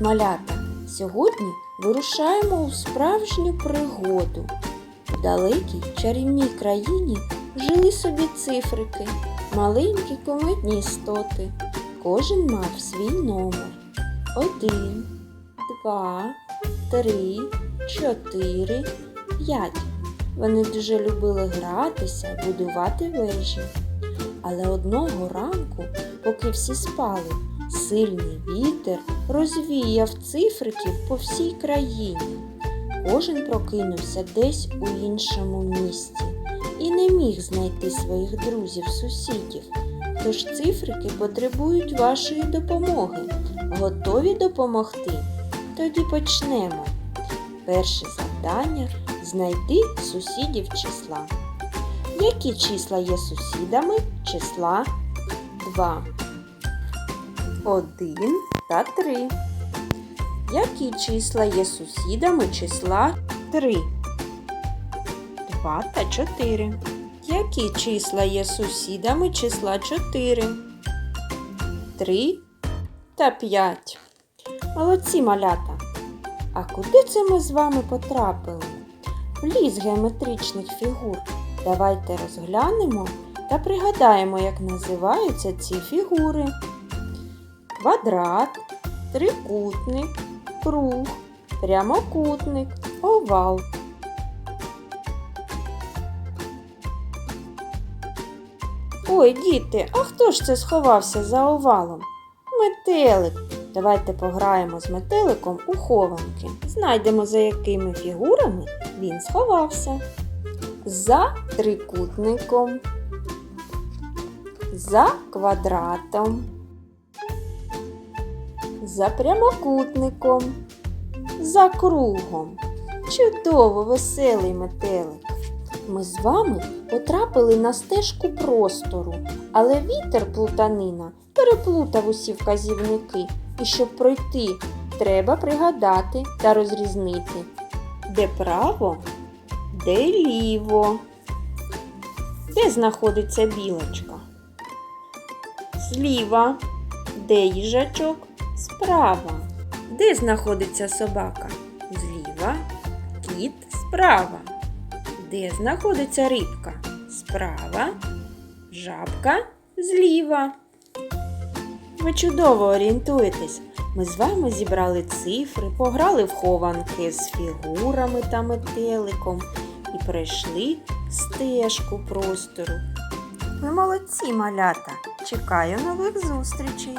малята! Сьогодні вирушаємо у справжню пригоду. У далекій чарівній країні жили собі цифрики, маленькі кометні істоти. Кожен мав свій номер. Один, два, три, чотири, п'ять. Вони дуже любили гратися будувати вежі. Але одного ранку, поки всі спали, сильний вітер розвіяв цифриків по всій країні. Кожен прокинувся десь у іншому місці і не міг знайти своїх друзів-сусідів. Тож цифрики потребують вашої допомоги. Готові допомогти? Тоді почнемо. Перше завдання знайти сусідів числа. Які числа є сусідами числа 2? 1 та 3. Які числа є сусідами числа 3? 2 та 4. Які числа є сусідами числа 4? 3 та 5. Молодці малята. А куди це ми з вами потрапили? В ліс геометричних фігур. Давайте розглянемо та пригадаємо, як називаються ці фігури. Квадрат, трикутник, круг, прямокутник, овал. Ой, діти, а хто ж це сховався за овалом? Метелик. Давайте пограємо з метеликом у хованки. Знайдемо, за якими фігурами він сховався. За трикутником, за квадратом, за прямокутником, за кругом. Чудово веселий метелик. Ми з вами потрапили на стежку простору, але вітер плутанина переплутав усі вказівники, і щоб пройти, треба пригадати та розрізнити, де право, де ліво, де знаходиться білочка. Зліва, де їжачок, справа, де знаходиться собака, зліва, кіт справа. Де знаходиться рибка? Справа, жабка зліва. Ви чудово орієнтуєтесь. Ми з вами зібрали цифри, пограли в хованки з фігурами та метеликом і пройшли стежку простору. Ви молодці, малята! Чекаю нових зустрічей!